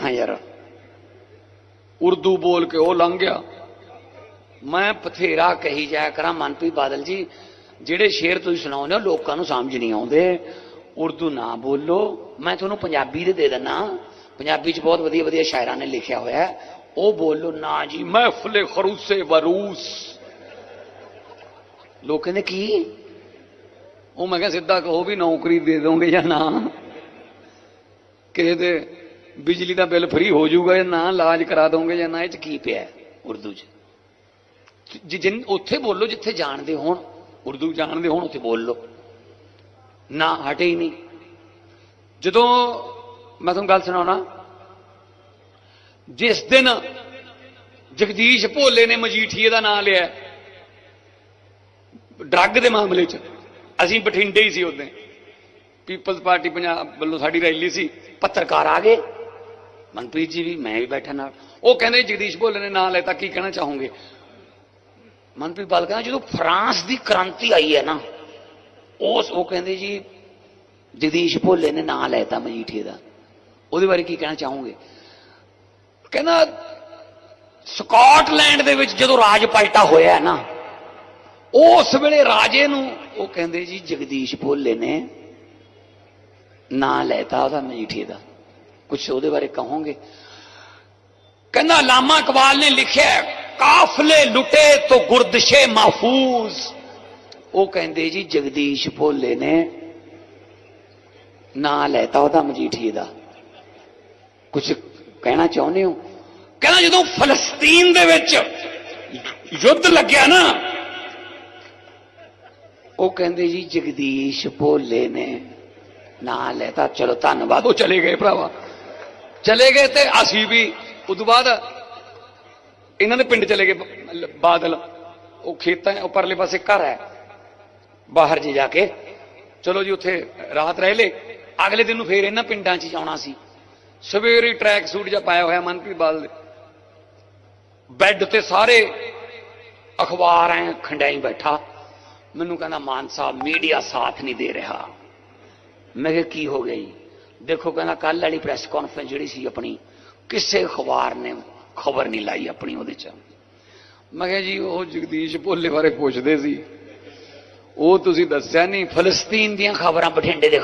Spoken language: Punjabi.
ਹਾਂ ਯਾਰ। ਉਰਦੂ ਬੋਲ ਕੇ ਉਹ ਲੰਘ ਗਿਆ। ਮੈਂ ਬਥੇਰਾ ਕਹੀ ਜਾਇਆ ਕਰਾਂ, ਮਨਪ੍ਰੀਤ ਬਾਦਲ ਜੀ, ਜਿਹੜੇ ਸ਼ੇਰ ਤੁਸੀਂ ਸੁਣਾਉਂਦੇ ਹੋ, ਲੋਕਾਂ ਨੂੰ ਸਮਝ ਨਹੀਂ ਆਉਂਦੇ। ਉਰਦੂ ਨਾ ਬੋਲੋ। ਮੈਂ ਤੁਹਾਨੂੰ ਪੰਜਾਬੀ ਦੇ ਦੇ ਦਿੰਨਾ ਪੰਜਾਬੀ ਚ ਬਹੁਤ ਵਧੀਆ ਵਧੀਆ ਸ਼ਾਇਰਾਂ ਨੇ ਲਿਖਿਆ ਹੋਇਆ। ਉਹ ਬੋਲੋ, ਨਾ ਜੀ, ਮਹਿਫਲੇ ਖਰੂਸੇ ਵਰੂਸ ਲੋਕ ਕਹਿੰਦੇ, ਕੀ? ਉਹ ਮੈਂ ਕਿਹਾ, ਸਿੱਧਾ ਕਹੋ ਵੀ ਨੌਕਰੀ ਦੇ ਦੋਗੇ ਜਾਂ ਨਾ? ਕਿਸੇ ਦੇ ਬਿਜਲੀ ਦਾ ਬਿੱਲ ਫ੍ਰੀ ਹੋ ਜਾਊਗਾ ਜਾਂ ਨਾ, ਇਲਾਜ ਕਰਾ ਦੋਗੇ ਜਾਂ ਨਾ, ਇਹ ਚ ਕੀ ਪਿਆ ਉਰਦੂ ਚ? ਜਿ- ਉੱਥੇ ਬੋਲੋ ਜਿੱਥੇ ਜਾਣਦੇ ਹੋਣ, ਉਰਦੂ ਜਾਣਦੇ ਹੋਣ, ਉੱਥੇ ਬੋਲ ਲਓ। ਨਾ ਹਟੇ ਹੀ ਨਹੀਂ। ਜਦੋਂ ਮੈਂ ਤੁਹਾਨੂੰ ਗੱਲ ਸੁਣਾਉਣਾ, ਜਿਸ ਦਿਨ ਜਗਦੀਸ਼ ਭੋਲੇ ਨੇ ਮਜੀਠੀਏ ਦਾ ਨਾਮ ਲਿਆ, ਡਰੱਗ ਦੇ ਮਾਮਲੇ 'ਚ, ਅਸੀਂ ਬਠਿੰਡੇ ਹੀ ਸੀ ਉਦੋਂ ਪੀਪਲਜ਼ ਪਾਰਟੀ ਪੰਜਾਬ ਵੱਲੋਂ ਸਾਡੀ ਰੈਲੀ ਸੀ, ਪੱਤਰਕਾਰ ਆ ਗਏ। ਮਨਪ੍ਰੀਤ ਜੀ ਵੀ, ਮੈਂ ਵੀ ਬੈਠਾ ਨਾਲ। ਉਹ ਕਹਿੰਦੇ, ਜਗਦੀਸ਼ ਭੋਲੇ ਨੇ ਨਾਂ ਲੈਤਾ, ਕੀ ਕਹਿਣਾ ਚਾਹੋਗੇ? ਮਨਪ੍ਰੀਤ ਬਾਲ ਕਹਿੰਦਾ, ਜਦੋਂ ਫਰਾਂਸ ਦੀ ਕ੍ਰਾਂਤੀ ਆਈ ਹੈ ਨਾ, ਉਸ, ਉਹ ਕਹਿੰਦੇ ਜੀ, ਜਗਦੀਸ਼ ਭੋਲੇ ਨੇ ਨਾਂ ਲੈਤਾ ਮਜੀਠੇ ਦਾ। ਉਹਦੇ ਬਾਰੇ ਕੀ ਕਹਿਣਾ ਚਾਹੋਗੇ? ਕਹਿੰਦਾ, ਸਕਾਟਲੈਂਡ ਦੇ ਵਿੱਚ ਜਦੋਂ ਰਾਜ ਪਲਟਾ ਹੋਇਆ ਨਾ, ਉਸ ਵੇਲੇ ਰਾਜੇ ਨੂੰ, ਉਹ ਕਹਿੰਦੇ ਜੀ, ਜਗਦੀਸ਼ ਭੋਲੇ ਨੇ ਨਾਂ ਲੈਤਾ ਉਹਦਾ ਮਜੀਠੀਏ ਦਾ। ਕੁਝ ਉਹਦੇ ਬਾਰੇ ਕਹੋਗੇ। ਕਹਿੰਦਾ, ਲਾਮਾ ਇਕਬਾਲ ਨੇ ਲਿਖਿਆ ਕਾਫਲੇ ਲੁੱਟੇ ਤੋ ਗੁਰਦਸ਼ੇ mahfuz ਉਹ ਕਹਿੰਦੇ ਜੀ, ਜਗਦੀਸ਼ ਭੋਲੇ ਨੇ ਨਾਂ ਲੈਤਾ ਉਹਦਾ ਮਜੀਠੀਏ ਦਾ। ਕੁਝ ਕਹਿਣਾ ਚਾਹੁੰਦੇ ਹੋ? ਕਹਿੰਦਾ, ਜਦੋਂ ਫਲਸਤੀਨ ਦੇ ਵਿੱਚ ਯੁੱਧ ਲੱਗਿਆ ਨਾ, ਉਹ ਕਹਿੰਦੇ ਜੀ, ਜਗਦੀਸ਼ ਭੋਲੇ ਨੇ ਨਾਂ ਲੈਤਾ। ਚਲੋ, ਧੰਨਵਾਦ, ਉਹ ਚਲੇ ਗਏ ਭਰਾਵਾ। ਚਲੇ ਗਏ ਤੇ ਅਸੀਂ ਵੀ ਉਦੋਂ ਬਾਅਦ ਇਹਨਾਂ ਦੇ ਪਿੰਡ ਚਲੇ ਗਏ ਬਾਦਲ। ਉਹ ਖੇਤਾਂ ਉਹ ਪਰਲੇ ਪਾਸੇ ਘਰ ਹੈ। ਬਾਹਰ ਜੀ ਜਾ ਕੇ। ਚਲੋ ਜੀ, ਉੱਥੇ ਰਾਤ ਰਹਿ ਲੇ ਅਗਲੇ ਦਿਨ ਨੂੰ ਫੇਰ ਇਹਨਾਂ ਪਿੰਡਾਂ 'ਚ ਜਾਣਾ ਸੀ। ਸਵੇਰੇ ਟਰੈਕ ਸੂਟ ਜਿਹਾ ਪਾਇਆ ਹੋਇਆ ਮਨਪ੍ਰੀਤ ਬਾਦਲ ਦੇ। ਬੈੱਡ ਤੇ ਸਾਰੇ ਅਖਬਾਰ ਐ ਖੰਡਾਈ ਬੈਠਾ। ਮੈਨੂੰ ਕਹਿੰਦਾ, ਮਾਨ ਸਾਹਿਬ ਮੀਡੀਆ ਸਾਥ ਨਹੀਂ ਦੇ ਰਿਹਾ। ਮੈਂ ਕਿਹਾ, ਕੀ ਹੋ ਗਈ ਦੇਖੋ ਕਹਿੰਦਾ ਕੱਲ ਵਾਲੀ ਪ੍ਰੈਸ ਕਾਨਫਰੰਸ ਜਿਹੜੀ ਸੀ ਆਪਣੀ, ਕਿਸੇ ਅਖਬਾਰ ਨੇ ਖਬਰ ਨਹੀਂ ਲਾਈ ਆਪਣੀ ਉਹਦੇ ਚ। ਮੈਂ ਕਿਹਾ ਜੀ, ਉਹ ਜਗਦੀਸ਼ ਭੋਲੇ ਬਾਰੇ ਪੁੱਛਦੇ ਸੀ। ਉਹ ਤੁਸੀਂ ਦੱਸਿਆ ਨਹੀਂ, ਫਲਸਤੀਨ ਦੀਆਂ ਖਬਰਾਂ ਬਠਿੰਡੇ ਦੇ